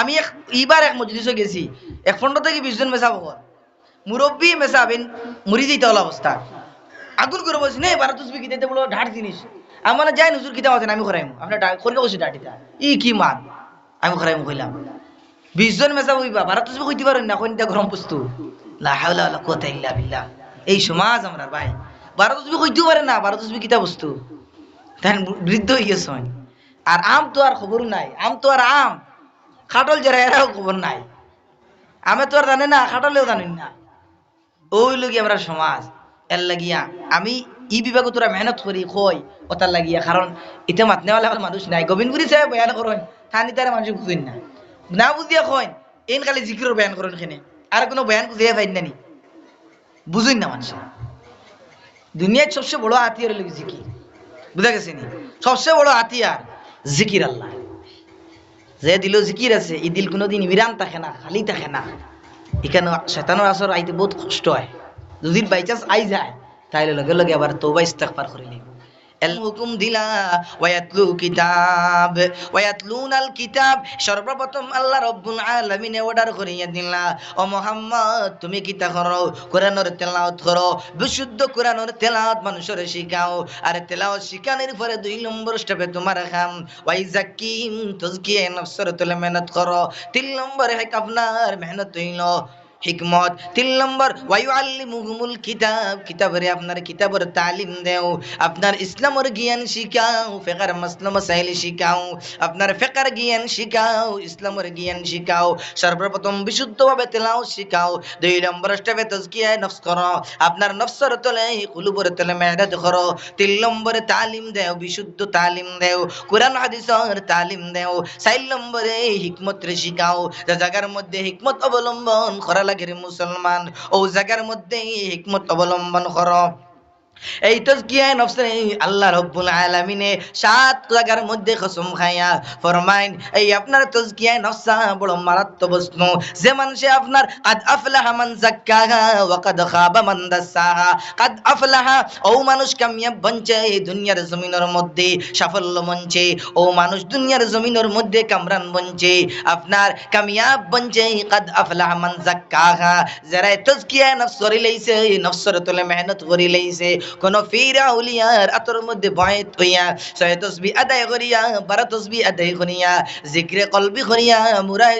আমি এক, এইবার এক মজলিসে গেছি। এক পনেরো থেকে বিশ জন হল অবস্থা। করে বলছি তুসবি বলো, ঢাট জিনিস। আমার যাই আমি করাইম আপনার বসি ডাটিতা ই, কি মান আমি করাইম কইলাম। বিশ জন তুসবি কইতে পারেন না গরম লা হাওলা ওয়ালা কুওয়াতা ইল্লা এই সমাজ আমরা, ভাই। বারো তুসবি কইতেও পারে না, বারো তুসবি কিতা বস্তু। তাই বৃদ্ধ হয়ে গেছে আর আম তো আর নাই, আম তো আর আম। খাটল যারা এরাও খবর নাই। আমি তো আর জানি না, খাটলেও জানি না। ওই লগি আমরা সমাজ, এর লাগিয়া আমি ই বিভাগে তোরা মেহনত করি, কই ওটার লাগিয়া। কারণ এটা মাতনেওয়ালা মানুষ নাই। গোবিন্দপুরি সাহেব বয়ান করেন, থানি তারা মানুষ বুঝেন না। না বুঝিয়া কইন, এন খালি জিকিরর বয়ান করেন এখানে আর কোনো বয়ান বুঝিয়া পাইন না নি বুঝুন না মানুষ। দুনিয়ার সবচেয়ে বড় হাতিয়ার লোক জিকির বুঝা গেছে নি সবচেয়ে বড় হাতিয়ার জিকির আল্লাহ। যে দিল জিকির আছে, এই দিল কোনোদিন বিরাম থাকে না, খালি থাকে না। এখানে শেতানোর আসর আইতে বহুত কষ্ট হয়। যদি বাই চান্স আই যায় তাইলে লগে লগে আবার তৌবা পার করে নিব হুকুম দিলা, ওয়ায়াতলু কিতাব ওয়ায়াতলুনাল কিতাব, সর্বপ্রথম আল্লাহ রব্বুল আলামিনে অর্ডার করিয়া দিলা। ও মোহাম্মদ, তুমি কিতা করো? কোরআনের তেলাওয়াত করো। বিশুদ্ধ তেলাওয়াত মানুষের শিখাও। আর তেলাওয়াত শিখানোর পরে দুই নম্বর স্টেপে তোমার খাম। ওয়াই জাকিম তজকিয়ে নফসর তুলে মেহনত করো। তিন নম্বরে আপনার মেহনত হইল। হিকমত। তিন নম্বর ওয়ায়ু আল্লিমুহুমুল কিতাব। কিতাবরে আপনার কিতাবর তালিম দেও। আপনার ইসলামর জ্ঞান শিখাও। ফেকার মাসলাম মাসাইল শিখাও। আপনার ফেকার জ্ঞান শিখাও। ইসলামর জ্ঞান শিখাও। সর্বপ্রথম বিশুদ্ধভাবে তেলাও শিখাও। দুই নম্বর স্টেপে তাজকিয়া নফস করো। আপনার নফসর তলে, কুলুবর তলে মেহনত করো। তিন নম্বরে, তালিম দেও। বিশুদ্ধ তালিম দেও। কোরআন, হাদিসের তালিম দেও। চার নম্বরে, হিকমত শিখাও। জায়গার মধ্যে হিকমত অবলম্বন করা লাগে মুসলমান। ও জায়গার মধ্যে হিকমত অবলম্বন করো। এই তজকিয়ায় নফসে আল্লাহ রব্বুল আলামিনে সাত জায়গার মধ্যে কসম খাইয়া ফরমাইন, এই আপনার তজকিয়ায় নফসা বড় মারাত্মক বস্তু। যে মানুষে আপনার, কাদ আফলাহা মান যাক্কাহা ওয়া কাদ খাবা মান দাসাহা কাদ আফলাহা, ও মানুষ কামিয়াব বনছে এই দুনিয়ার জমিনের মধ্যে, সাফল্য মঞ্চে। ও মানুষ দুনিয়ার জমিনের মধ্যে কামরান বনছে আপনার কামিয়াব বনছে কাদ আফলাহা মান যাক্কাহা যারা তজকিয়ায় নফস করে লইছে নফসর তোলে মেহনত করে লইছে কোন ফিরা উলিয়ার আতর মধ্যে বয়ত হইয়া ছয় তসবি আদায় করিয়া, বারো তসবি আদায় করিয়া, জিক্রে কলবি করিয়া, মুরাই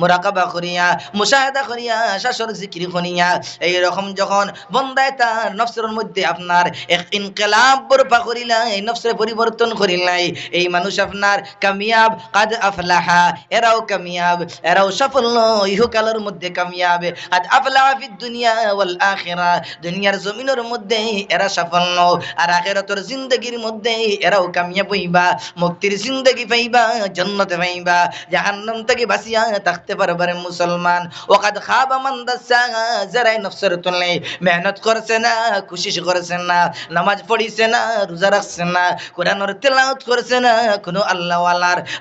মুরাকাবা করিয়া, মুশাহাদা করিয়া শাসর জিক্রি করিয়া এই রকম যখন বন্দায় তার নফসের মধ্যে আপনার এক ইনকলাব বরপা করিলাই, নফসের পরিবর্তন করিলাই, এই মানুষ আপনার কামিয়াব, কাদ আফলাহা, এরাও কামিয়াব, এরাও সাফল্য, ইহকালের মধ্যে কামিয়াব, কাদ আফলাহা ফিদ দুনিয়া ওয়াল আখিরা, দুনিয়ার জমিনের মধ্যে এরা সাফল্য আর জিন্দগির মধ্যে এরাও কামিয়াব হইবা, মুক্তির জিন্দগি পাইবা পাইবা, জাহান্নাম থেকে থাকতে পারবারে মুসলমান। ওকাদ খাবা তুলনে, মেহনত করছে না করছে না, নামাজ পড়িছে না, রোজা রাখছে না, কোরআনের তেলাওয়াত করছে না, কোনো আল্লাহ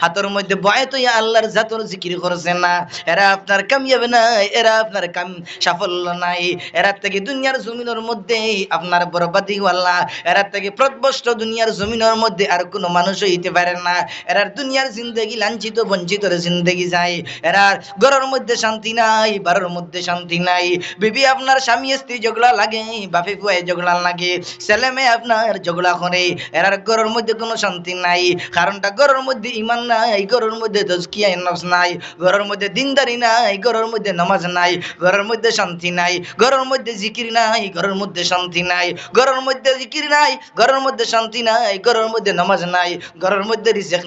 হাতের মধ্যে বয়ত আল্লাহর জাতর জিকির করছে না। এরা আপনার কামিয়াবে না এরা আপনার কাম সাফল্য নাই। এরা থেকে দুনিয়ার জমিনের মধ্যে আপনার বরবাদি ওয়াল্লাহ এরা থেকে প্রদবষ্ট দুনিয়ার জমিনের মধ্যে আর কোনো মানুষ হইতে পারে না। এরার দুনিয়ার জিন্দগি লাঞ্ছিত বঞ্চিত জিন্দগি যায়। এরার ঘরের মধ্যে শান্তি নাই, বাড়ির মধ্যে শান্তি নাই। বিবি আপনার স্বামী, স্ত্রী ঝগড়া লাগে, বাপে ফুয়াই ঝগড়া লাগে, ছেলে মেয়ে আপনার ঝগড়া করে। এরার ঘরের মধ্যে কোনো শান্তি নাই। কারণটা ঘরের মধ্যে ইমান নাই, ঘরের মধ্যে তজকিয়া নফস নাই। ঘরের মধ্যে দিনদারি নাই, ঘরের মধ্যে নামাজ নাই। ঘরের মধ্যে শান্তি নাই, ঘরের মধ্যে জিকির নাই, ঘরের মধ্যে শান্তি নাই। ঘরের মধ্যে জিকির নাই, ঘরের মধ্যে শান্তি নাই, ঘরের মধ্যে নামাজ নাই, ঘরের মধ্যে রিজেক